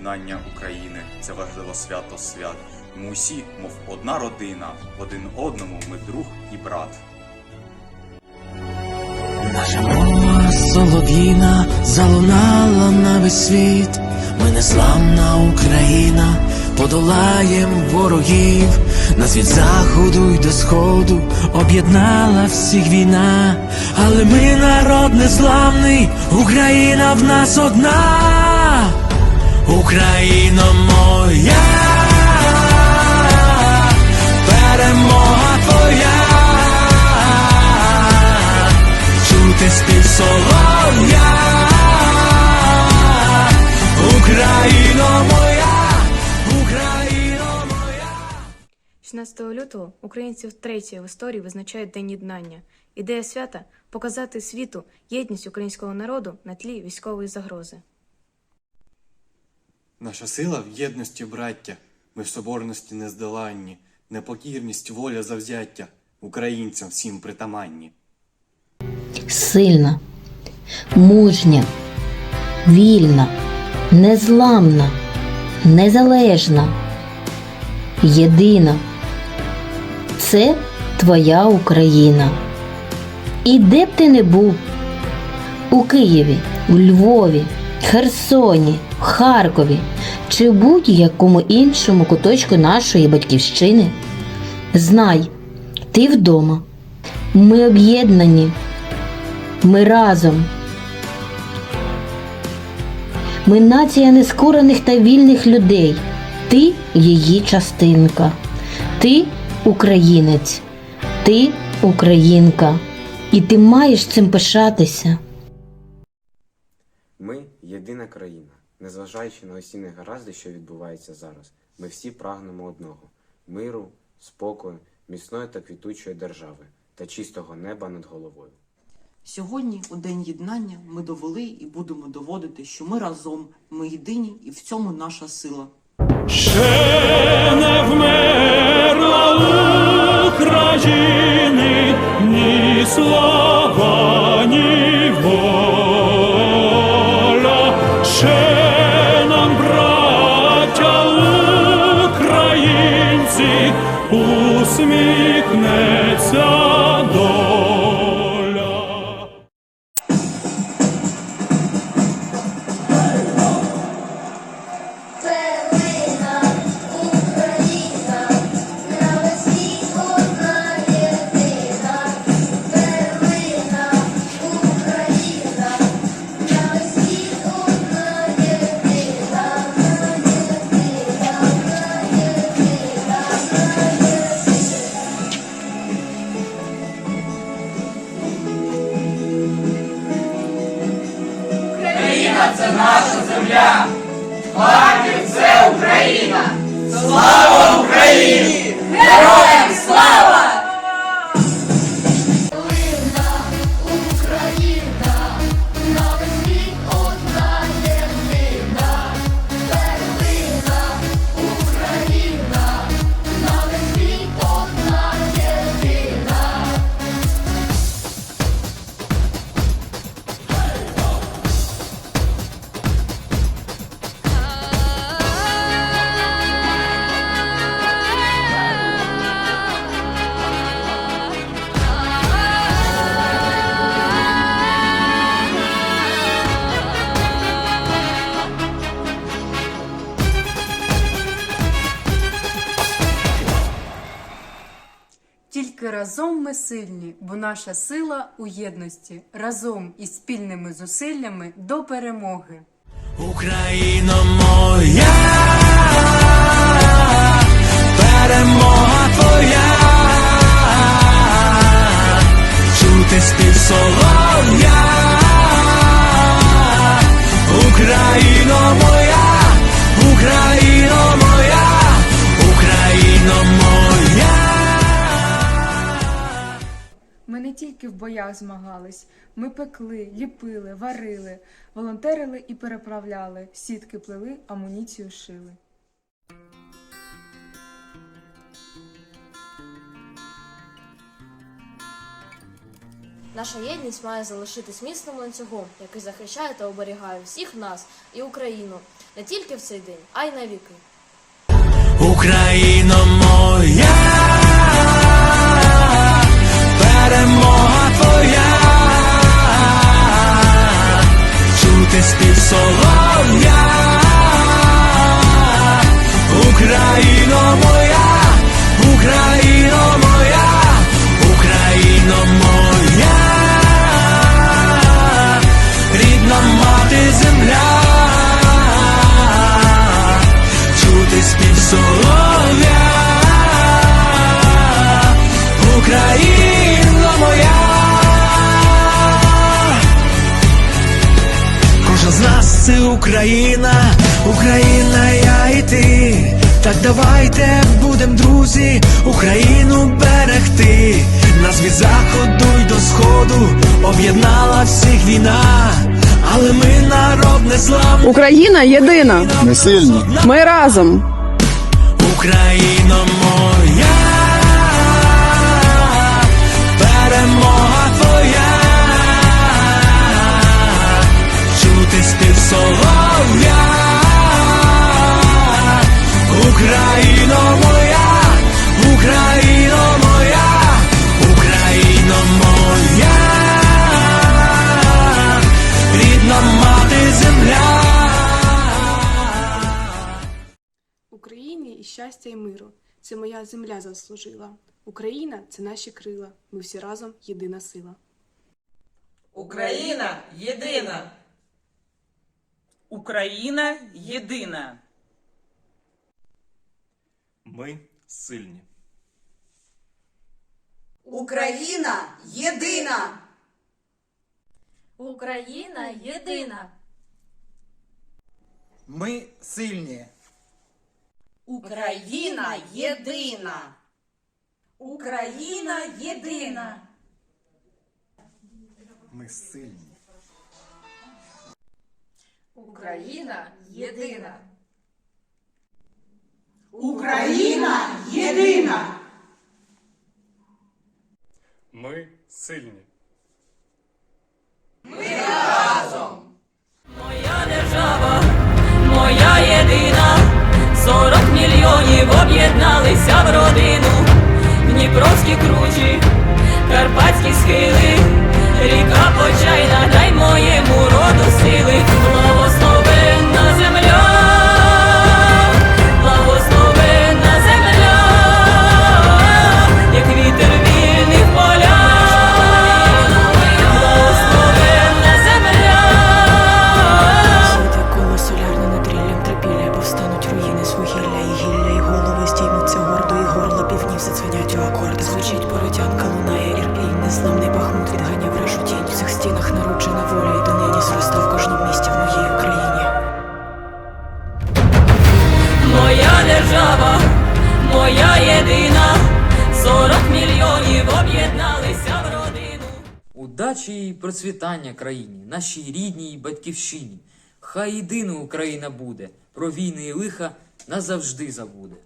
єднання України. Це важливо свято свят. Ми усі, мов одна родина, один одному ми друг і брат. Наша мова солов'їна залунала на весь світ. Ми незламна Україна, подолаєм ворогів. Нас від заходу й до сходу об'єднала всіх війна. Але ми народ незламний, Україна в нас одна. Україна моя, перемога твоя. Чути спів солов'я, Україно моя, Україно моя. 16 лютого українці втретє в історії визначають День єднання. Ідея свята показати світу єдність українського народу на тлі військової загрози. Наша сила в єдності, браття, ми в соборності нездоланні, непокірність, воля завзяття, українцям всім притаманні. сильна, мужня, вільна, незламна, незалежна, єдина. Це твоя Україна. І де б ти не був у Києві, у Львові, Херсоні, Харкові чи будь-якому іншому куточку нашої батьківщини, знай, ти вдома. Ми об'єднані. Ми разом. Ми нація нескорених та вільних людей. Ти її частинка. Ти українець. Ти українка. І ти маєш цим пишатися. Єдина країна. Незважаючи на усі негаразди, що відбуваються зараз, ми всі прагнемо одного миру, спокою, міцної та квітучої держави та чистого неба над головою. Сьогодні, у День єднання, ми довели і будемо доводити, що ми разом, ми єдині, і в цьому наша сила. Ще не вмерла України ні слава, усміхнеться доля. Перлина, Разом ми сильні, бо наша сила у єдності. Разом із спільними зусиллями до перемоги. Україно моя, перемога твоя, чути спів солов'я, Україно тільки в боях змагались, ми пекли, ліпили, варили, волонтерили і переправляли, сітки плели, амуніцію шили. Наша єдність має залишитись міцним ланцюгом, який захищає та оберігає всіх нас і Україну. не тільки в цей день, а й навіки. Україно моя, Україна, Україна, я і ти. Так давайте будем, друзі, Україну берегти. Нас від заходу й до сходу об'єднала всіх війна, але ми народ не славний. Україна єдина. Ми сильні. Ми разом. Україно земля. Україні і щастя і миру. Це моя земля заслужила. Україна це наші крила. Ми всі разом єдина сила. Україна єдина. Україна єдина. Ми сильні. Україна єдина. Україна єдина. Ми сильні. Україна єдина. Україна єдина. Ми сильні. Україна єдина. Україна єдина. Ми сильні. Ми разом. Моя держава, моя єдина, сорок об'єдналися в родину. Удачі і процвітання країні, нашій рідній батьківщині. Хай єдина Україна буде, про війни і лиха назавжди забуде.